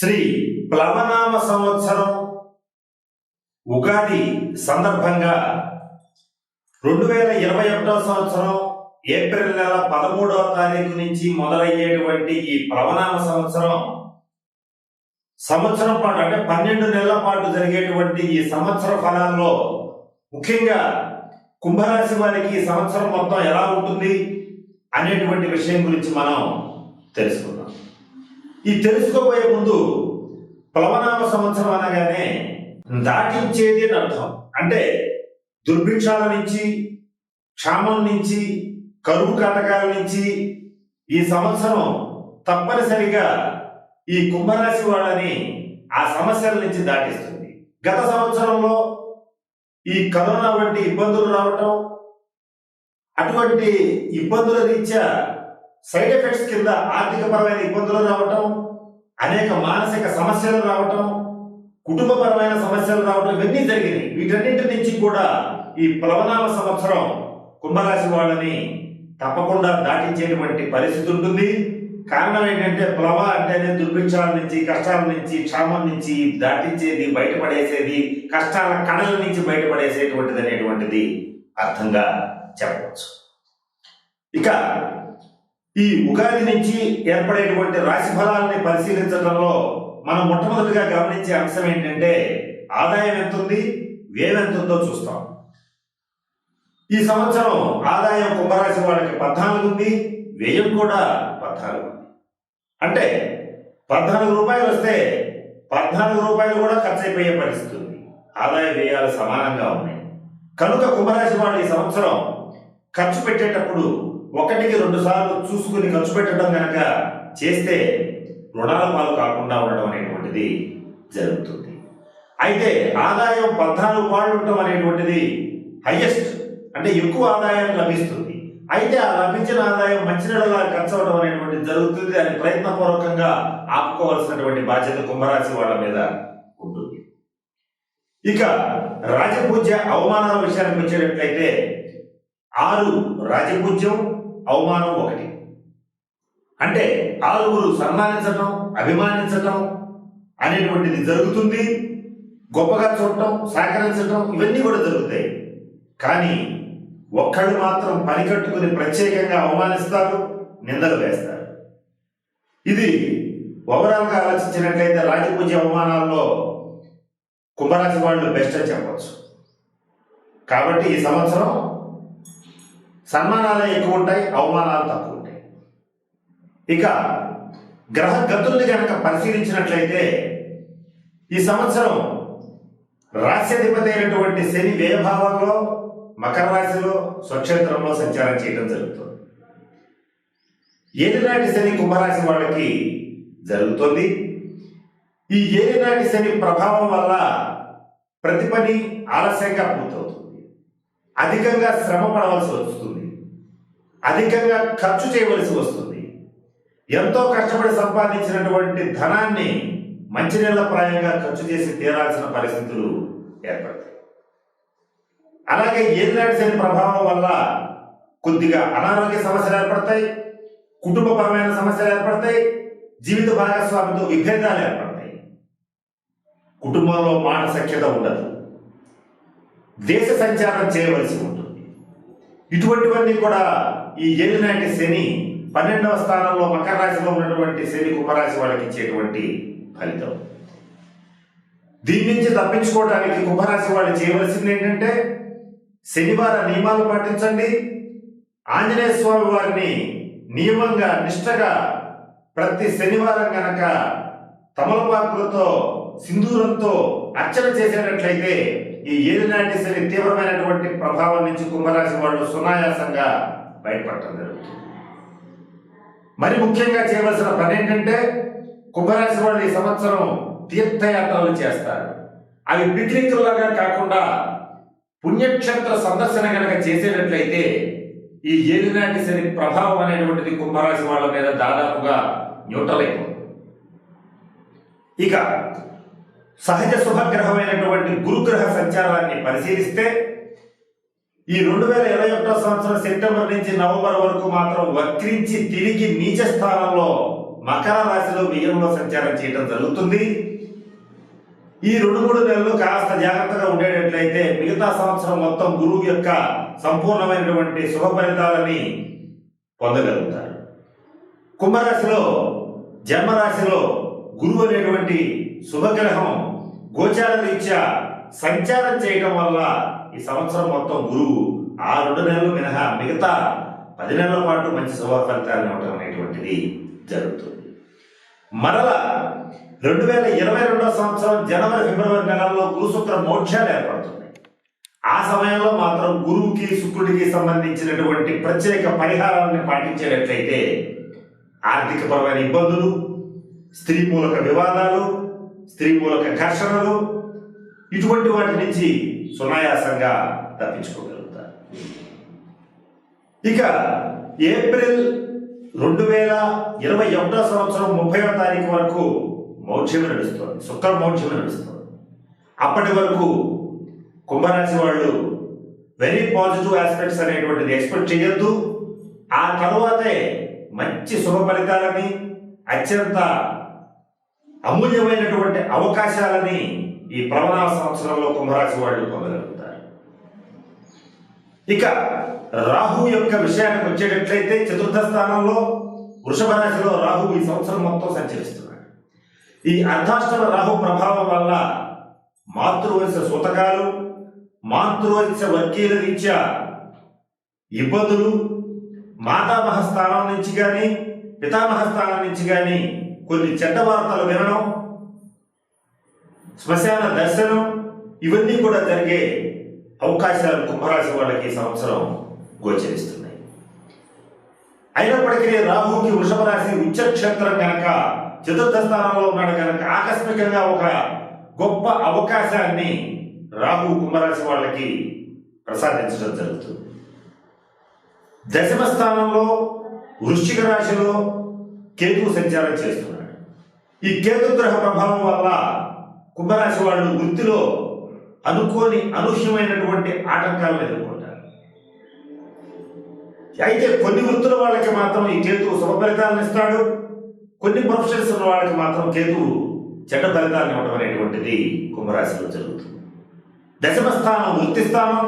శ్రీ ప్లవనామ సంవత్సరం ఉగాది సందర్భంగా రెండు వేల ఇరవై ఒకటో సంవత్సరం ఏప్రిల్ నెల పదమూడవ తారీఖు నుంచి మొదలయ్యేటువంటి ఈ ప్లవనామ సంవత్సరం సంవత్సరం పాటు అంటే పన్నెండు నెలల పాటు జరిగేటువంటి ఈ సంవత్సర ఫలాల్లో ముఖ్యంగా కుంభరాశి వారికి ఈ సంవత్సరం మొత్తం ఎలా ఉంటుంది అనేటువంటి విషయం గురించి మనం తెలుసుకుందాం. ఈ తెలుసుకోబోయే ముందు ప్లవనామ సంవత్సరం అనగానే దాటించేది అని అర్థం. అంటే దుర్భిక్షాల నుంచి క్షామం నుంచి కరువు కాటకాల నుంచి ఈ సంవత్సరం తప్పనిసరిగా ఈ కుంభరాశి వాళ్ళని ఆ సమస్యల నుంచి దాటిస్తుంది. గత సంవత్సరంలో ఈ కరోనా వంటి ఇబ్బందులు రావటం అటువంటి ఇబ్బందుల రీత్యా సైడ్ ఎఫెక్ట్స్ కింద ఆర్థికపరమైన ఇబ్బందులు రావటం అనేక మానసిక సమస్యలు రావటం కుటుంబపరమైన సమస్యలు రావటం ఇవన్నీ జరిగినాయి. వీటన్నింటి నుంచి కూడా ఈ ప్లవనామ సంవత్సరం కుంభరాశి వాళ్ళని తప్పకుండా దాటించేటువంటి పరిస్థితి ఉంటుంది. కారణం ఏంటంటే ప్లవ అంటేనే దుర్భిక్షాల నుంచి కష్టాల నుంచి క్షామం నుంచి దాటించేది బయటపడేసేది కష్టాల కణల నుంచి బయటపడేసేటువంటిది అనేటువంటిది అర్థంగా చెప్పవచ్చు. ఇక ఈ ఉగాది నుంచి ఏర్పడేటువంటి రాశి ఫలాలని పరిశీలించడంలో మనం మొట్టమొదటిగా గమనించే అంశం ఏంటంటే ఆదాయం ఎంత ఉంది వ్యయం ఎంత ఉందో చూస్తాం. ఈ సంవత్సరం ఆదాయం కుంభరాశి వాళ్ళకి పద్నాలుగు ఉంది వ్యయం కూడా పద్నాలుగు ఉంది. అంటే పద్నాలుగు రూపాయలు వస్తే పద్నాలుగు రూపాయలు కూడా ఖర్చు అయిపోయే పరిస్థితి ఉంది. ఆదాయ వ్యయాలు సమానంగా ఉన్నాయి. కనుక కుంభరాశి వాళ్ళు ఈ సంవత్సరం ఖర్చు పెట్టేటప్పుడు ఒకటికి రెండు సార్లు చూసుకుని ఖర్చు పెట్టడం కనుక చేస్తే రుణాల పాలు కాకుండా ఉండడం అనేటువంటిది జరుగుతుంది. అయితే ఆదాయం పద్నాలుగు పాళ్ళు ఉండటం అనేటువంటిది హైయెస్ట్ అంటే ఎక్కువ ఆదాయం లభిస్తుంది. అయితే ఆ లభించిన ఆదాయం మంచి నెలలా ఖర్చు అవడం అనేటువంటిది జరుగుతుంది అని ప్రయత్నపూర్వకంగా ఆపుకోవాల్సినటువంటి బాధ్యత కుంభరాశి వాళ్ళ మీద ఉంటుంది. ఇక రాజపూజ్య అవమానాల విషయానికి వచ్చేటట్లయితే ఆరు రాజపూజ్యం అవమానం ఒకటి. అంటే ఆరుగురు సన్మానించటం అభిమానించటం అనేటువంటిది జరుగుతుంది. గొప్పగా చూడటం సహకరించటం ఇవన్నీ కూడా జరుగుతాయి. కానీ ఒక్కళ్ళు మాత్రం పని కట్టుకుని ప్రత్యేకంగా అవమానిస్తారు నిందలు వేస్తారు. ఇది ఓవరాల్గా ఆలోచించినట్లయితే రాజపూజ్య అవమానాల్లో కుంభరాశి వాళ్ళు బెస్ట్ అని చెప్పవచ్చు కాబట్టి ఈ సంవత్సరం సన్మానాలు ఎక్కువ ఉంటాయి అవమానాలు తక్కువ ఉంటాయి ఇక గ్రహ గతుల్ని కనుక పరిశీలించినట్లయితే ఈ సంవత్సరం రాశ్యాధిపతి అయినటువంటి శని వ్యయభావంలో మకర రాశిలో స్వక్షేత్రంలో సంచారం చేయడం జరుగుతుంది. ఏలినాటి శని కుంభరాశి వాళ్ళకి జరుగుతుంది. ఈ ఏలినాటి శని ప్రభావం వల్ల ప్రతి పని ఆలస్యంగా పూర్తవుతుంది. అధికంగా శ్రమ పడవలసి వస్తుంది. అధికంగా ఖర్చు చేయవలసి వస్తుంది. ఎంతో కష్టపడి సంపాదించినటువంటి ధనాన్ని మంచినీళ్ళ ప్రాయంగా ఖర్చు చేసి తీరాల్సిన పరిస్థితులు ఏర్పడతాయి. అలాగే ఏలినాటి శని ప్రభావం వల్ల కొద్దిగా అనారోగ్య సమస్యలు ఏర్పడతాయి కుటుంబపరమైన సమస్యలు ఏర్పడతాయి జీవిత భాగస్వామితో విభేదాలు ఏర్పడతాయి. కుటుంబంలో మాట సఖ్యత ఉండదు. దేశ సంచారం చేయవలసి ఉంటుంది. ఇటువంటివన్నీ కూడా ఈ ఏలినాటి శని పన్నెండవ స్థానంలో మకర రాశిలో ఉన్నటువంటి శని కుంభరాశి వాళ్ళకి ఇచ్చేటువంటి ఫలితం. దీని నుంచి తప్పించుకోవడానికి కుంభరాశి వాళ్ళు చేయవలసింది ఏంటంటే శనివార నియమాలు పాటించండి. ఆంజనేయ స్వామి వారిని నియమంగా నిష్టగా ప్రతి శనివారం గనక తమలపాకులతో సింధూరంతో అర్చన చేసేటట్లయితే ఈ ఏలినాటి శని తీవ్రమైనటువంటి ప్రభావం నుంచి కుంభరాశి వాళ్ళు సునాయాసంగా బయటపడటం జరుగుతుంది. మరి ముఖ్యంగా చేయవలసిన పని ఏంటంటే కుంభరాశి వాళ్ళు ఈ సంవత్సరం తీర్థయాత్రలు చేస్తారు. అవి పిక్నిక్లాగా కాకుండా పుణ్యక్షేత్ర సందర్శన కనుక చేసేటట్లయితే ఈ ఏలినాటి శని ప్రభావం అనేటువంటిది కుంభరాశి వాళ్ళ మీద దాదాపుగా న్యూట్రల్ అయిపోతుంది. ఇక సహజ శుభగ్రహమైనటువంటి గురుగ్రహ సంచారాన్ని పరిశీలిస్తే ఈ రెండు వేల ఇరవై ఒకటో సంవత్సరం సెప్టెంబర్ నుంచి నవంబర్ వరకు మాత్రం వక్రించి తిరిగి నీచ స్థానంలో మకర రాశిలో బియ్యంలో సంచారం చేయడం జరుగుతుంది. ఈ రెండు మూడు నెలలు కాస్త జాగ్రత్తగా ఉండేటట్లయితే మిగతా సంవత్సరం మొత్తం గురువు యొక్క సంపూర్ణమైనటువంటి శుభ ఫలితాలని పొందగలుగుతారు. కుంభరాశిలో జన్మరాశిలో గురువు అనేటువంటి శుభగ్రహం గోచార రీత్యా సంచారం చేయడం వల్ల ఈ సంవత్సరం మొత్తం గురువు ఆ రెండు నెలలు మినహా మిగతా పది నెలల పాటు మంచి శుభ ఫలితాలు ఇవ్వటం అనేటువంటిది జరుగుతుంది. మరల రెండు వేల ఇరవై రెండో సంవత్సరం జనవరి ఫిబ్రవరి నెలల్లో గురు శుక్ర మోక్షాలు ఏర్పడుతుంది ఆ సమయంలో మాత్రం గురువుకి శుక్రుడికి సంబంధించినటువంటి ప్రత్యేక పరిహారాలను పాటించేటట్లయితే ఆర్థికపరమైన ఇబ్బందులు స్త్రీ మూలక వివాదాలు స్త్రీ మూలక ఘర్షణలు ఇటువంటి వాటి నుంచి సునాయాసంగా తప్పించుకోగలుగుతారు. ఇక ఏప్రిల్ రెండు వేల ఇరవై ఒకటో సంవత్సరం ముప్పైవ తారీఖు వరకు మౌఢ్యం నడుస్తుంది. శుక్ర మౌఢ్యం నడుస్తుంది. అప్పటి వరకు కుంభరాశి వాళ్ళు వెరీ పాజిటివ్ ఆస్పెక్ట్స్ అనేటువంటిది ఎక్స్పెక్ట్ చేయొద్దు. ఆ తర్వాతే మంచి శుభ ఫలితాలని అత్యంత అమూల్యమైనటువంటి అవకాశాలని ఈ ప్రవణ సంవత్సరంలో కుంభరాశి వాళ్ళు పొందగలుగుతారు. ఇక రాహు యొక్క విషయానికి వచ్చేటట్లయితే చతుర్థ స్థానంలో వృషభ రాశిలో రాహు ఈ సంవత్సరం మొత్తం సంచరిస్తున్నాడు. ఈ అర్ధాష్టమ రాహు ప్రభావం వల్ల మాతృవంశ సూతకాలు మాతృవంశ వర్గీయుల రీత్యా ఇబ్బందులు మాతామహ స్థానం నుంచి కానీ పితామహ స్థానం నుంచి కానీ కొన్ని చెడ్డ వార్తలు వినడం శ్మశాన దర్శనం ఇవన్నీ కూడా జరిగే అవకాశాలు కుంభరాశి వాళ్ళకి ఈ సంవత్సరం గోచరిస్తున్నాయి. అయినప్పటికీ రాహుకి వృషభ రాశి ఉచ్చక్షేత్రం కనుక చతుర్థ స్థానంలో ఉన్నాడు కనుక ఆకస్మికంగా ఒక గొప్ప అవకాశాన్ని రాహు కుంభరాశి వాళ్ళకి ప్రసాదించడం జరుగుతుంది. దశమ స్థానంలో వృశ్చిక రాశిలో కేతువు సంచారం చేస్తున్నాడు. ఈ కేతు గ్రహ ప్రభావం వల్ల కుంభరాశి వాళ్ళు వృత్తిలో అనుకోని అనూహ్యమైనటువంటి ఆటంకాలను ఎదుర్కొంటారు. అయితే కొన్ని వృత్తుల వాళ్ళకి మాత్రం ఈ కేతువు శుభ ఫలితాలను ఇస్తాడు. కొన్ని ప్రొఫెషన్స్ ఉన్న వాళ్ళకి మాత్రం కేతువు చెడ్డ ఫలితాలను ఇవ్వడం అనేటువంటిది కుంభరాశిలో జరుగుతుంది. దశమ స్థానం వృత్తి స్థానం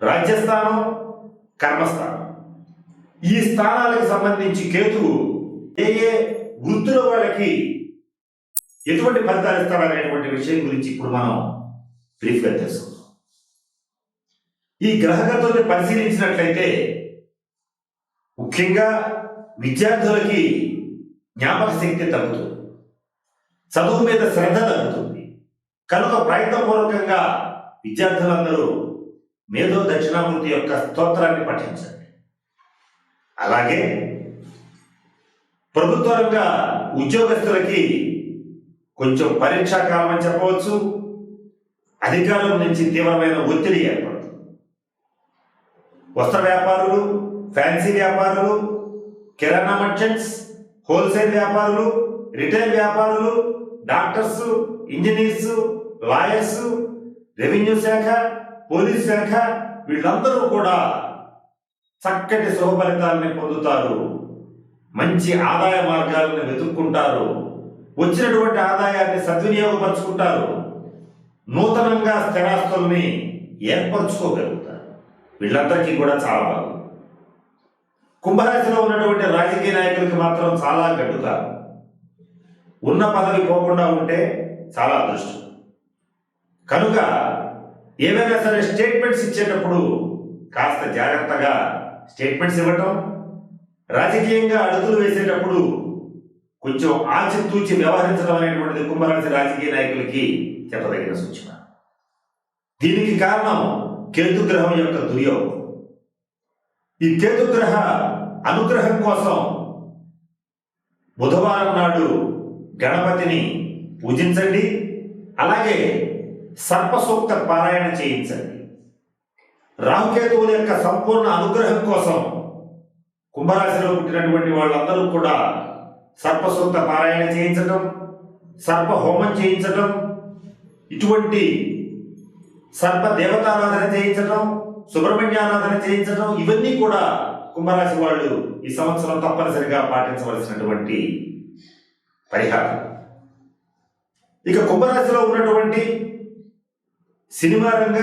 రాజ్యస్థానం కర్మస్థానం. ఈ స్థానాలకు సంబంధించి కేతువు ఏ ఏ వృత్తుల వాళ్ళకి ఎటువంటి ఫలితాలు ఇస్తాడనేటువంటి విషయం గురించి ఇప్పుడు మనం బ్రీఫ్గా తెలుసుకుందాం. ఈ గ్రహగతుల్ని పరిశీలించినట్లయితే ముఖ్యంగా విద్యార్థులకి జ్ఞాపక శక్తి తగ్గుతుంది. చదువు మీద శ్రద్ధ తగ్గుతుంది. కనుక ప్రయత్నపూర్వకంగా విద్యార్థులందరూ మేధో దక్షిణామూర్తి యొక్క స్తోత్రాన్ని పఠించండి. అలాగే ప్రభుత్వ రంగ ఉద్యోగస్తులకి కొంచెం పరీక్షా కాలం అని చెప్పవచ్చు. అధికారుల నుంచి తీవ్రమైన ఒత్తిడి ఏర్పడుతుంది. వస్త్ర వ్యాపారులు ఫ్యాన్సీ వ్యాపారులు కిరాణా మర్చెంట్స్ హోల్సేల్ వ్యాపారులు రిటైల్ వ్యాపారులు డాక్టర్స్ ఇంజనీర్స్ లాయర్స్ రెవెన్యూ శాఖ పోలీస్ శాఖ వీళ్ళందరూ కూడా చక్కటి శుభ ఫలితాలని పొందుతారు. మంచి ఆదాయ మార్గాలను వెతుక్కుంటారు. వచ్చినటువంటి ఆదాయాన్ని సద్వినియోగపరుచుకుంటారు. నూతనంగా స్థిరాస్తుల్ని ఏర్పరచుకోగలుగుతారు. వీళ్ళందరికీ కూడా చాలా బాగుంది. కుంభరాశిలో ఉన్నటువంటి రాజకీయ నాయకులకి మాత్రం చాలా గడ్డుగా ఉన్న పదవి పోకుండా ఉంటే చాలా అదృష్టం. కనుక ఏవైనా సరే స్టేట్మెంట్స్ ఇచ్చేటప్పుడు కాస్త జాగ్రత్తగా స్టేట్మెంట్స్ ఇవ్వటం రాజకీయంగా అడుగులు వేసేటప్పుడు కొంచెం ఆచితూచి వ్యవహరించడం అనేటువంటిది కుంభరాశి రాజకీయ నాయకులకి చెప్పదగిన సూచన. దీనికి కారణం కేతుగ్రహం యొక్క దుర్యోగం. ఈ కేతుగ్రహ అనుగ్రహం కోసం బుధవారం నాడు గణపతిని పూజించండి అలాగే సర్పసూక్త పారాయణ చేయించండి. రాహుకేతువుల యొక్క సంపూర్ణ అనుగ్రహం కోసం కుంభరాశిలో పుట్టినటువంటి వాళ్ళందరూ కూడా సర్పసూత పారాయణ చేయించటం సర్ప హోమం చేయించటం ఇటువంటి సర్ప దేవతారాధన చేయించటం సుబ్రహ్మణ్యారాధన చేయించటం ఇవన్నీ కూడా కుంభరాశి వాళ్ళు ఈ సంవత్సరం తప్పనిసరిగా పాటించవలసినటువంటి పరిహారం. ఇక కుంభరాశిలో ఉన్నటువంటి సినిమా రంగ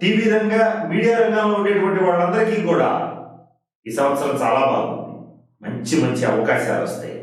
టీవీ రంగ మీడియా రంగంలో ఉండేటువంటి వాళ్ళందరికీ కూడా ఈ సంవత్సరం చాలా బాగుంది. మంచి మంచి అవకాశాలు వస్తాయి.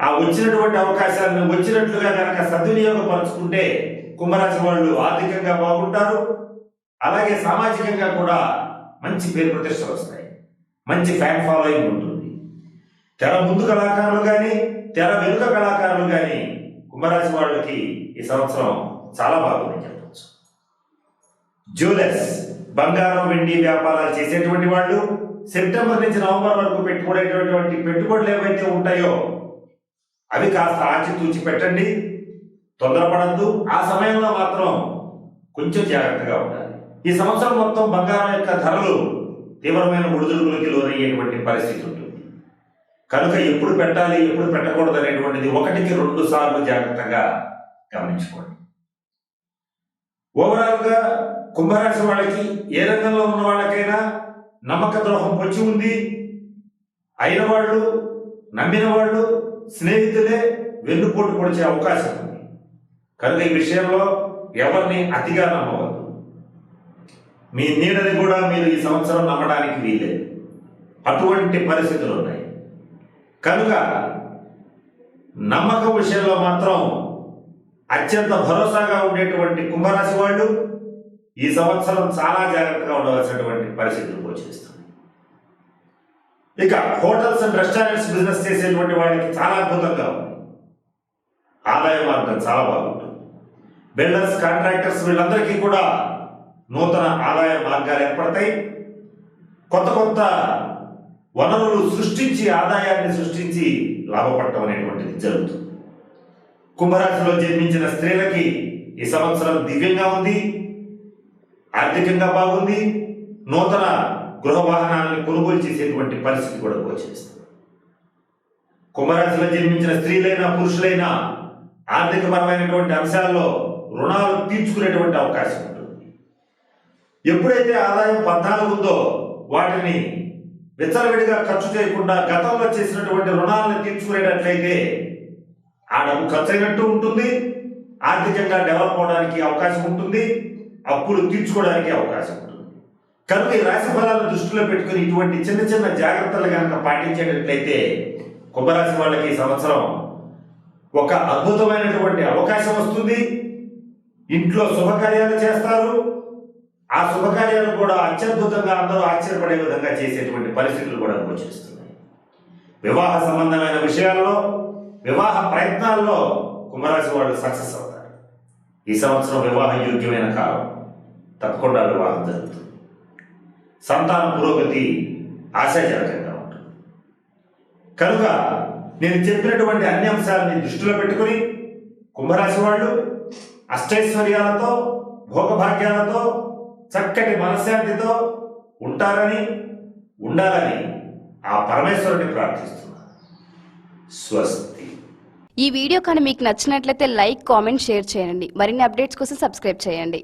ఆ వచ్చినటువంటి అవకాశాలను వచ్చినట్లుగా కనుక సద్వినియోగపరుచుకుంటే కుంభరాశి వాళ్ళు ఆర్థికంగా బాగుంటారు. అలాగే సామాజికంగా కూడా మంచి పేరు ప్రతిష్టలు వస్తాయి. మంచి ఫ్యాన్ ఫాలోయింగ్ ఉంటుంది. తెర ముందు కళాకారులు కానీ తెర వెనుక కళాకారులు కానీ కుంభరాశి వాళ్ళకి ఈ సంవత్సరం చాలా బాగుందని చెప్పచ్చు. జ్యువెలర్స్ బంగారం వెండి వ్యాపారాలు చేసేటువంటి వాళ్ళు సెప్టెంబర్ నుంచి నవంబర్ వరకు పెట్టుకునేటటువంటి పెట్టుబడులు ఏవైతే ఉంటాయో అవి కాస్త ఆచితూచి పెట్టండి. తొందరపడద్దు. ఆ సమయంలో మాత్రం కొంచెం జాగ్రత్తగా ఉండాలి. ఈ సంవత్సరం మొత్తం బంగారం యొక్క ధరలు తీవ్రమైన ఒడిదుడుకులకి లోనయ్యేటువంటి పరిస్థితి ఉంటుంది. కనుక ఎప్పుడు పెట్టాలి ఎప్పుడు పెట్టకూడదు అనేటువంటిది ఒకటికి రెండు సార్లు జాగ్రత్తగా గమనించుకోండి. ఓవరాల్గా కుంభరాశి వాళ్ళకి ఏ రంగంలో ఉన్న వాళ్ళకైనా నమ్మక ద్రోహం పొంచి ఉంది. అయిన వాళ్ళు నమ్మిన వాళ్ళు స్నేహితులే వెన్నుపోటు పొడిచే అవకాశం ఉంది. కనుక ఈ విషయంలో ఎవరిని అతిగా నమ్మవద్దు. మీ నీడని కూడా మీరు ఈ సంవత్సరం నమ్మడానికి వీల్లేదు. అటువంటి పరిస్థితులు ఉన్నాయి. కనుక నమ్మకం విషయంలో మాత్రం అత్యంత భరోసాగా ఉండేటువంటి కుంభరాశి వాళ్ళు ఈ సంవత్సరం చాలా జాగ్రత్తగా ఉండవలసినటువంటి పరిస్థితులు గోచరిస్తారు ఇక హోటల్స్ అండ్ రెస్టారెంట్స్ బిజినెస్ చేసేటువంటి వాళ్ళకి చాలా అద్భుతంగా ఉంది. ఆదాయ మార్గం చాలా బాగుంటుంది. బిల్డర్స్ కాంట్రాక్టర్స్ వీళ్ళందరికీ కూడా నూతన ఆదాయ మార్గాలు ఏర్పడతాయి. కొత్త కొత్త వనరులు సృష్టించి ఆదాయాన్ని సృష్టించి లాభపడటం అనేటువంటిది జరుగుతుంది. కుంభరాశిలో జన్మించిన స్త్రీలకి ఈ సంవత్సరం దివ్యంగా ఉంది ఆర్థికంగా బాగుంది నూతన గృహ వాహనాలను కొనుగోలు చేసేటువంటి పరిస్థితి కూడా గోచరిస్తుంది. కుంభరాశిలో జన్మించిన స్త్రీలైనా పురుషులైనా ఆర్థికపరమైనటువంటి అంశాల్లో రుణాలు తీర్చుకునేటువంటి అవకాశం ఉంటుంది. ఎప్పుడైతే ఆదాయం పద్నాలుగు ఉందో వాటిని విచ్చలవిడిగా ఖర్చు చేయకుండా గతంలో చేసినటువంటి రుణాలను తీర్చుకునేటట్లయితే ఆ డబ్బు ఖర్చు అయినట్టు ఉంటుంది. ఆర్థికంగా డెవలప్ అవడానికి అవకాశం ఉంటుంది. అప్పులు తీర్చుకోవడానికి అవకాశం ఉంటుంది. కనుక ఈ రాశి ఫలాలను దృష్టిలో పెట్టుకుని ఇటువంటి చిన్న చిన్న జాగ్రత్తలు కనుక పాటించేటట్లయితే కుంభరాశి వాళ్ళకి ఈ సంవత్సరం ఒక అద్భుతమైనటువంటి అవకాశం వస్తుంది. ఇంట్లో శుభకార్యాలు చేస్తారు. ఆ శుభకార్యాలు కూడా అత్యద్భుతంగా అందరూ ఆశ్చర్యపడే విధంగా చేసేటువంటి పరిస్థితులు కూడా గోచరిస్తున్నాయి. వివాహ సంబంధమైన విషయాల్లో వివాహ ప్రయత్నాల్లో కుంభరాశి వాళ్ళు సక్సెస్ అవుతారు. ఈ సంవత్సరం వివాహ యోగ్యమైన కాలం. తప్పకుండా వివాహం జరుగుతుంది. సంతాన పురోగతి ఆశాజనకంగా ఉంటుంది. కనుక నేను చెప్పినటువంటి అన్ని అంశాలని దృష్టిలో పెట్టుకుని కుంభరాశి వాళ్ళు అష్టైశ్వర్యాలతో భోగభాగ్యాలతో చక్కటి మనశ్శాంతితో ఉంటారని ఉండాలని ఆ పరమేశ్వరుని ప్రార్థిస్తున్నాను స్వస్తి. ఈ వీడియో కానీ మీకు నచ్చినట్లయితే లైక్ కామెంట్ షేర్ చేయండి. మరిన్ని అప్డేట్స్ కోసం సబ్స్క్రైబ్ చేయండి.